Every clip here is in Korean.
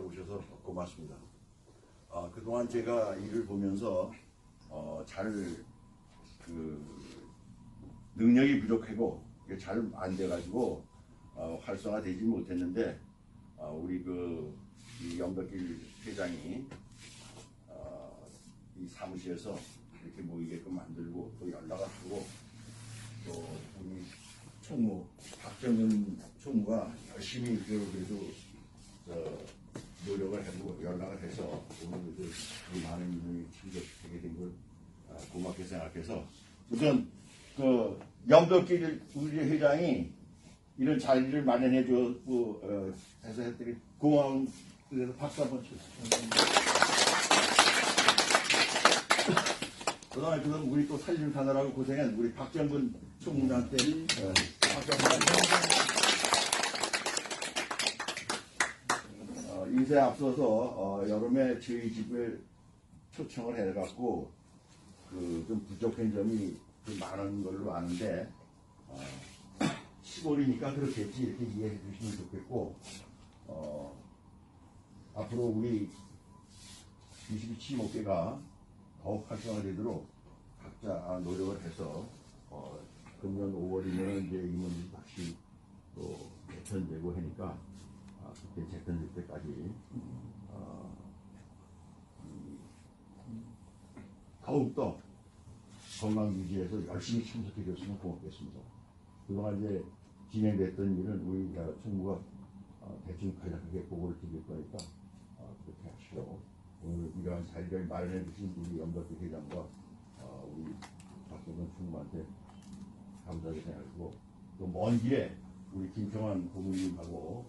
오셔서 고맙습니다. 아, 그동안 제가 일을 보면서 어, 잘, 그, 능력이 부족하고 잘 안 돼가지고 어, 활성화되지 못했는데 어, 우리 그이 영덕길 회장이 어, 이 사무실에서 이렇게 모이게끔 만들고 또 연락을 하고 또 우리 총무 박정은 총무가 열심히 그 그래도 저 연락을 해서 오늘 그, 이 많은 인원이 참석하게 된걸 아, 고맙게 생각해서 우선 그 영덕길 우리 회장이 이런 자리를 마련해 주고 어, 해서 했더니 고마운 그래서 박수 한번 주세요. 그다음에 그럼 우리 또 살림 사느라고 고생한 우리 박정근 총무한테 어, 박수 한번 어, 인 쇄에 앞서서 어, 여름에 저희 집에 초청을 해갖고 그 좀 부족한 점이 좀 많은 걸로 아는데 어, 시골이니까 그렇겠지 이렇게 이해해 주시면 좋겠고 어, 앞으로 우리 22치 목회가 더욱 활성화되도록 각자 노력을 해서 어, 금년 5월이면 이제 임원들이 다시 또 개편되고 하니까 아, 그때 재편될 때까지. 어, 음, 더욱더 건강 유지해서 열심히 참석해 줬으면 고맙겠습니다. 그동안 이제 진행됐던 일은 우리 어, 총무가 어, 대충 간략하게 보고를 드릴 거니까 어, 그렇게 하시고 오늘 이러한 자리를 마련해 주신 우리 염덕기 회장과 어, 우리 박정근 총무한테 감사하게 생각하고 또 먼 길에 우리 김평환 고문님하고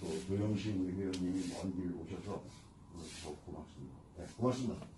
또 우리 회원님이 먼 길 오셔서 더 고맙습니다. 네, 고맙습니다.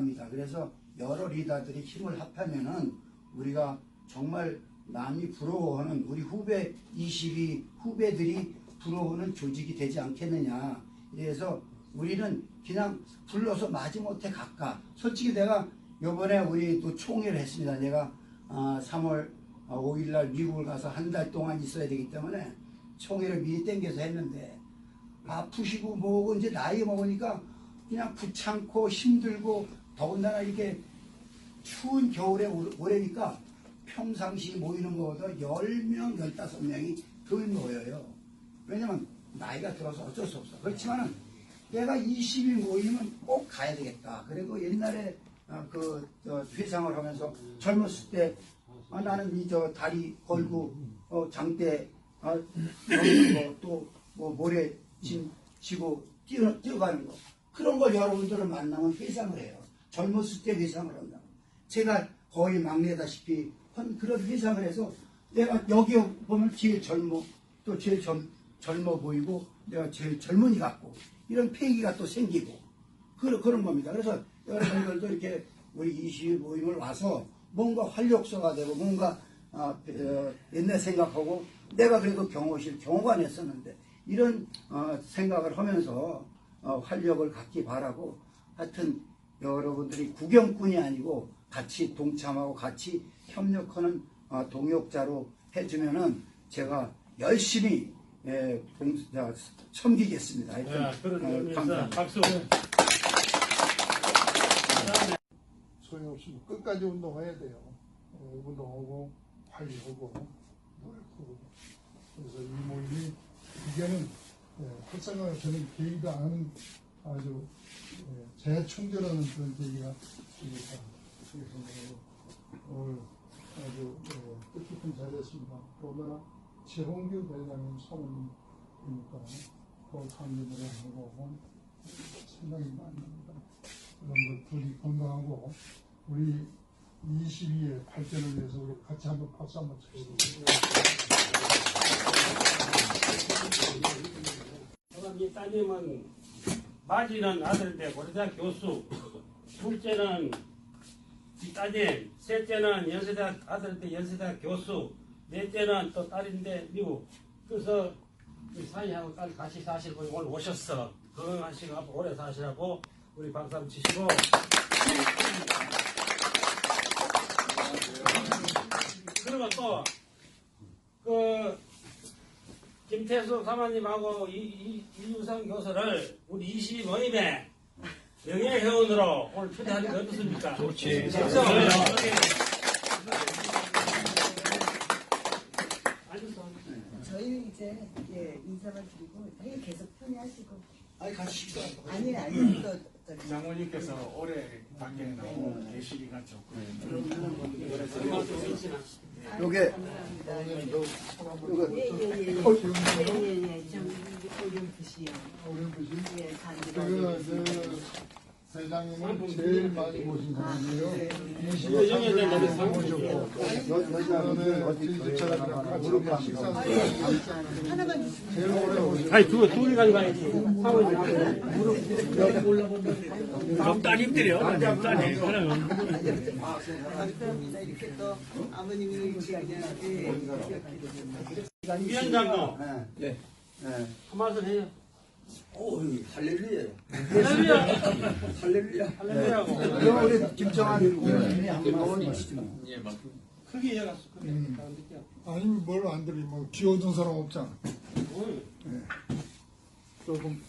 리더입니다. 그래서 여러 리더들이 힘을 합하면은 우리가 정말 남이 부러워하는 우리 후배 22 후배들이 부러워하는 조직이 되지 않겠느냐. 그래서 우리는 그냥 불러서 마지못해 갈까. 솔직히 내가 요번에 우리 또 총회를 했습니다. 내가 아, 3월 5일날 미국을 가서 한 달 동안 있어야 되기 때문에 총회를 미리 땡겨서 했는데 아프시고 뭐고 이제 나이 먹으니까 그냥 귀찮고 힘들고 더군다나 이렇게 추운 겨울에 올- 오래니까 평상시 모이는 것보다 10명, 15명이 덜 모여요. 왜냐면 나이가 들어서 어쩔 수 없어. 그렇지만은 내가 20이 모이면 꼭 가야 되겠다. 그리고 옛날에 어, 그 저, 회상을 하면서 젊었을 때 아, 나는 이 저 다리 걸고 어, 장대 어, 거또뭐 모래 진, 지고 뛰어, 뛰어가는 거 그런 걸 여러분들을 만나면 회상을 해요. 젊었을 때 회상을 한다. 제가 거의 막내다시피 한 그런 회상을 해서 내가 여기 보면 제일 젊어 또 제일 젊, 젊어 보이고 내가 제일 젊은이 같고 이런 패기가 또 생기고 그런, 그런 겁니다. 그래서 여러분들도 이렇게 우리 20 모임을 와서 뭔가 활력소가 되고 뭔가 아, 어, 옛날 생각하고 내가 그래도 경호실 경호관 했었는데 이런 어, 생각을 하면서 어, 활력을 갖기 바라고 하여튼 여러분들이 구경꾼이 아니고 같이 동참하고 같이 협력하는 어, 동역자로 해주면은 제가 열심히 예, 동, 자, 섬기겠습니다. 하여튼, 자, 그런 어, 감사합니다. 박수. 소용없이 끝까지 운동해야 돼요. 어, 운동하고 관리하고 노력하고 그래서 이 모임이 이게는 예, 활성화가 저는 계기가 하는 아주 예, 재충전하는 그런 계기가. 그래서 오늘 아주 예, 뜻깊은 자리였습니다. 더구나 최홍규 대장님 소문이니까 그 참여를 하고 생각이 많이 납니다. 여러분들 둘이 건강하고 우리 22의 발전을 위해서 우리 같이 한번 박수 한번. 그럼 이 따님은 맞이는 아들인데 고려대학 교수, 둘째는 이 따님, 셋째는 연세대학 아들인데 연세대학 교수, 넷째는 또 딸인데 미국. 그래서 이 사이하고 딸 같이 사시고 오늘 오셨어. 건강하시고 앞으로 오래 사시라고 우리 박수 한번 치시고. 그리고 또, 그, 김태수 사모님하고 이, 이, 이유성 교수를 우리 22 모임에 명예회원으로 오늘 초대하는 게 어떻습니까? 좋지. 그래서 저희는 이제 예, 인사만 드리고 회의 계속 편히 하시고 아니 같이 식사 아니 아니 또 장모님께서 올해 밖에 나오고 계시기가 좋고요. 요게 감사합니다. 요거 예예예예예예 좀 올림푸시요. 오림푸시 예 간지러. 그, 저, 대장님은 제일 많이 보신 사람이에요. 이거 영예대 너무 25년 모셨고, 그다음에 진주차장이랑 같이 식사 하나만 주시면 제일 오래 모셨고, 아니, 두, 둘이 가져가야지. 사모님. 따님들이요. 따님. 이렇게 또 아버님이 그냥 예. 위원장도 네. 네. 한 말씀 해요. 오, 할렐루야. 할렐루야. 할렐루야. 할렐루야고. 그럼 우리 김정한 의원님이 한 말씀 하시죠. 크게 이어갔어. 크게. 아니 뭘 안 들이 뭐 기어든 사람 없잖아. 뭘. 조금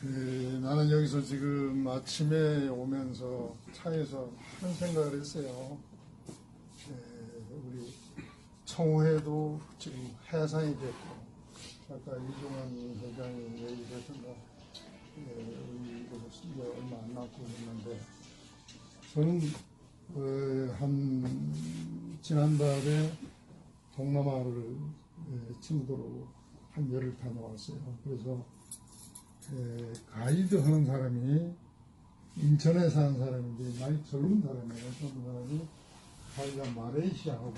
그, 나는 여기서 지금 아침에 오면서 차에서 한 생각을 했어요. 에, 우리 청호회도 지금 해산이 됐고 아까 이종환 회장이 얘기했던가 우리 이제 얼마 안 남고 있는데 저는 어, 한 지난달에 동남아를 에, 친구들하고 한 열흘 다녀왔어요. 그래서 에, 가이드 하는 사람이 인천에 사는 사람인데 많이 젊은 사람이에요. 젊은 사람이 가이드가 마레이시아하고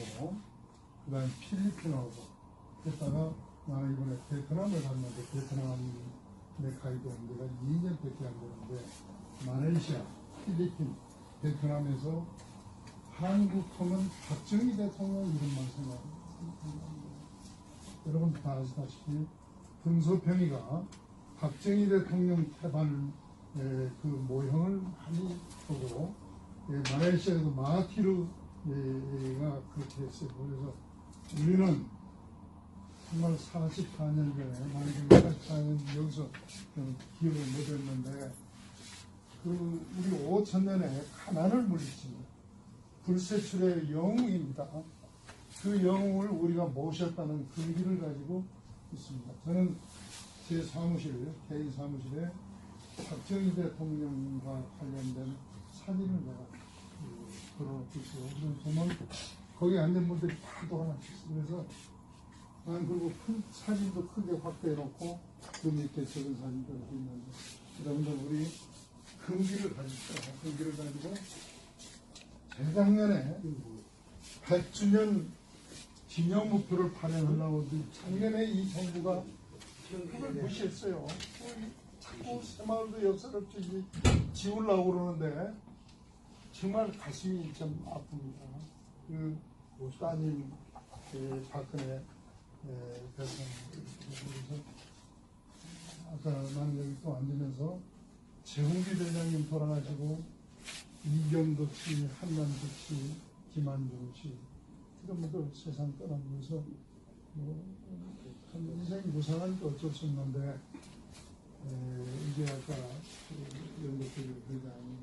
그 다음에 필리핀하고 했다가 나는 이번에 베트남을 갔는데 베트남 내 가이드 온 데가 2년밖에 안 되는데 마레이시아, 필리핀, 베트남에서 한국 하면 박정희 대통령 이름만 생각합니다. 여러분 다 아시다시피 등소평이가 박정희 대통령 태반 에, 그 모형을 많이 보고 예, 마레이시아에도 마하티르가 그렇게 했어요. 그래서 우리는 정말 44년 전에 나는 44년 여기서 좀 기억을 못 했는데 그 우리 5천 년에 가난을 물리칩니다. 불세출의 영웅입니다. 그 영웅을 우리가 모셨다는 근기를 가지고 있습니다. 저는 제 사무실, 개인 사무실에 박정희 대통령과 관련된 사진을 내가 그, 걸어놓고 있어요. 보면 거기 앉은 분들이 다 돌아가셨어요. 그래서 난 그리고 큰 사진도 크게 확대해 놓고 그 밑에 적은 사진도 이렇게 있는데 여러분들 우리 흥기를 가지고 흥기를 가지고 재작년에 100주년 기념우표를 발행하려고 작년에 이 정부가 그걸 무시했어요. 자꾸 새마을도 역사를 지- 지우려고 그러는데 정말 가슴이 좀 아픕니다. 그 따님 그 박근혜 예, 대통령 그래서 아까 나는 여기 또 앉으면서 재홍기 대장님 돌아가시고 이경도 씨, 한남도 씨, 김한중 씨 이런 분들 세상 떠나면서 뭐참 인생이 무상하니까 어쩔 수 없는데 에, 이게 아까 그 연극들 회장이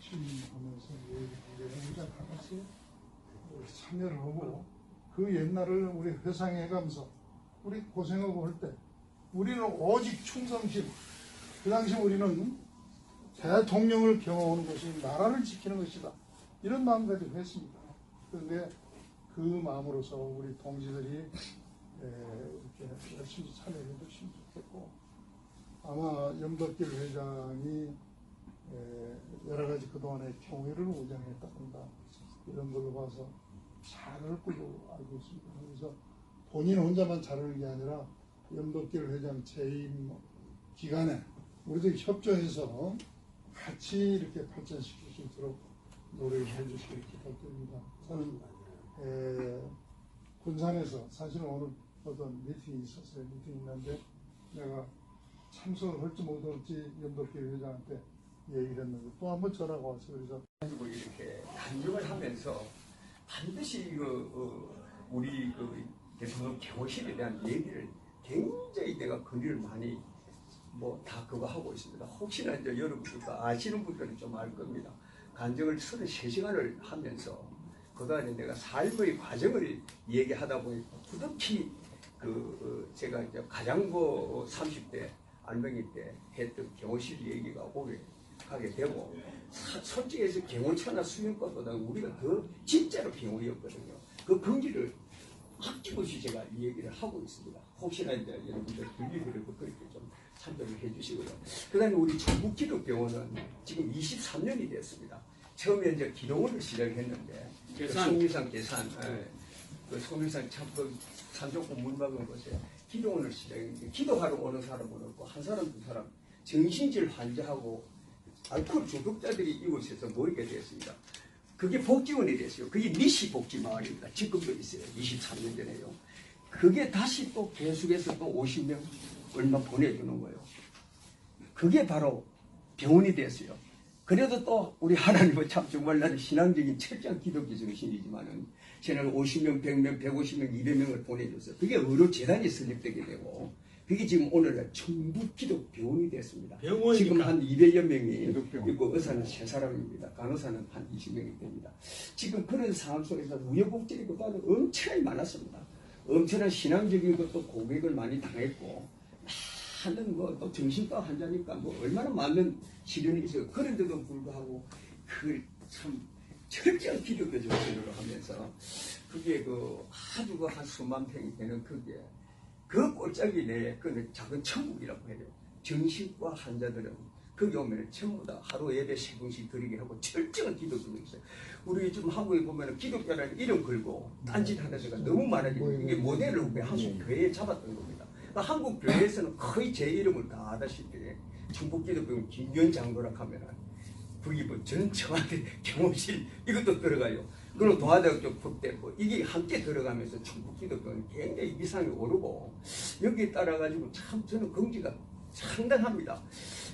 취임하면서 우리가 다 같이 참여를 하고 그 옛날을 우리 회상해 가면서 우리 고생하고 할 때 우리는 오직 충성심. 그 당시 우리는 대통령을 경호하는 것이 나라를 지키는 것이다. 이런 마음 가지고 했습니다. 그런데 그 마음으로서 우리 동지들이 에, 이렇게 열심히 참여해 주시면 좋겠고 아마 염덕길 회장이 에, 여러 가지 그동안의 경위를 한다. 이런 걸로 봐서 잘할 걸로 알고 있습니다. 그래서 본인 혼자만 잘하는 게 아니라 염덕길 회장 재임 기간에 우리도 협조해서 같이 이렇게 발전시킬 수 있도록 노력을 해주시길 부탁드립니다. 저는 에, 군산에서 사실은 오늘 어떤 미팅이 있었어요. 미팅이 있는데 내가 참석을 할지 못할지 염덕길 회장한테 얘기를 했는데 또 한 번 전화가 왔어요. 그래서 가지고 이렇게 간증을 하면서 반드시 그 어, 우리 그 대통령 경호실에 대한 얘기를 굉장히 내가 거리를 많이 뭐 다 그거 하고 있습니다. 혹시나 이제 여러분들과 아시는 분들은 좀 알 겁니다. 간증을 33시간을 하면서 그동안에 내가 삶의 과정을 얘기하다 보니 부득히 그 어, 제가 이제 가장고 30대 알맹이 때 했던 경호실 얘기가 오게 하게 되고 사- 솔직히 해서 경호처나 수면과보다 우리가 더 진짜로 경호였거든요. 그 근기를 아낌없이 제가 이 얘기를 하고 있습니다. 혹시나 이제 여러분들 들리더라도 그렇게 좀 참조를 해주시고요. 그 다음에 우리 전국기독병원은 지금 23년이 됐습니다. 처음에 이제 기도원을 시작했는데 그 계산. 송일산 계산, 예. 그 송일산 참그 산조고 문 박은 곳에 기도원을 시작했는데 기도하러 오는 사람은 없고 한 사람 두 사람 정신질 환자하고 알코올 중독자들이 이곳에서 모이게 됐습니다. 그게 복지원이 됐어요. 그게 미시 복지마을입니다. 지금도 있어요. 23년 전에요. 그게 다시 또 계속해서 또 50명 얼마 보내주는 거예요. 그게 바로 병원이 됐어요. 그래도 또 우리 하나님은 참 정말 나는 신앙적인 철저한 기독교 정신이지만은 저는 50명, 100명, 150명, 200명을 보내줬어요. 그게 의료 재단이 설립되게 되고 그게 지금 오늘날 전국 기독 병원이 됐습니다. 병원이니까. 지금 한 200여 명이 기독병원. 있고 의사는 세 사람입니다. 간호사는 한 20명이 됩니다. 지금 그런 상황 속에서 우여곡절이 그동안 엄청나게 많았습니다. 엄청난 신앙적인 것도 고백을 많이 당했고 많은 뭐또 정신과 환자니까 뭐 얼마나 많은 시련이 있어요. 그런데도 불구하고 그참 철저한 기독교 정신으로 하면서 그게 그 아주 그 한 수만 평이 되는 그게 그 골짜기 내에 그 작은 천국이라고 해요. 정신과 환자들은 거기 오면 전부 다 하루 예배 세 번씩 드리게 하고 철저한 기독교가 있어요. 우리 지금 한국에 보면 기독교라는 이름 걸고 딴짓 하는 데가 너무 많아지고 이게 모델을 우리 한국 교회에 잡았던 겁니다. 그러니까 한국 교회에서는 거의 제 이름을 다 아다시피 충북 기독교 김현 장로라 하면은 거기 뭐 전청와대 경호실 이것도 들어가요. 그리고 동아대학교 국대고 이게 함께 들어가면서 충북 기독교는 굉장히 위상이 오르고 여기에 따라 가지고 참 저는 긍지가 상당합니다.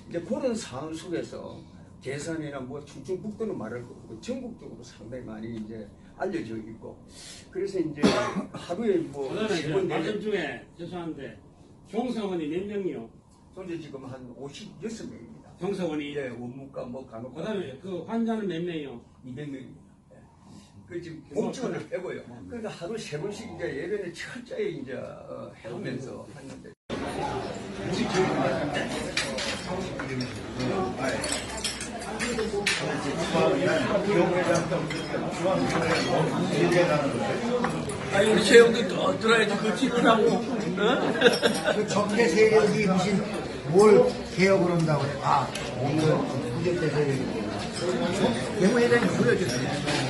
이제 그런 상황 속에서 계산이나 뭐 충청북도는 말할 거 없고 전국적으로 상당히 많이 이제 알려져 있고 그래서 이제 하루에 뭐 세번 말씀 중에 죄송한데 종사원이 몇 명이요? 현재 지금 한 56명입니다. 종사원이 이제 원무과 뭐 간호과 그다음에 그 환자는 몇 명이요? 200명입니다. 그 지금 공직원을 빼고요. 그러니까 하루 세 번씩 이제 예배를 철저히 이제 어, 해오면서 하는데 아니 우리 재영도 또 들어야지 그 찍으라고 어? 그 적폐 세력이 무슨 뭘 개혁을 한다고 그래. 아, 이거 부적폐 세력이. 대구회장이 보여줬어요.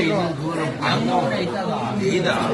있는 그거는 방공에 있다가 내다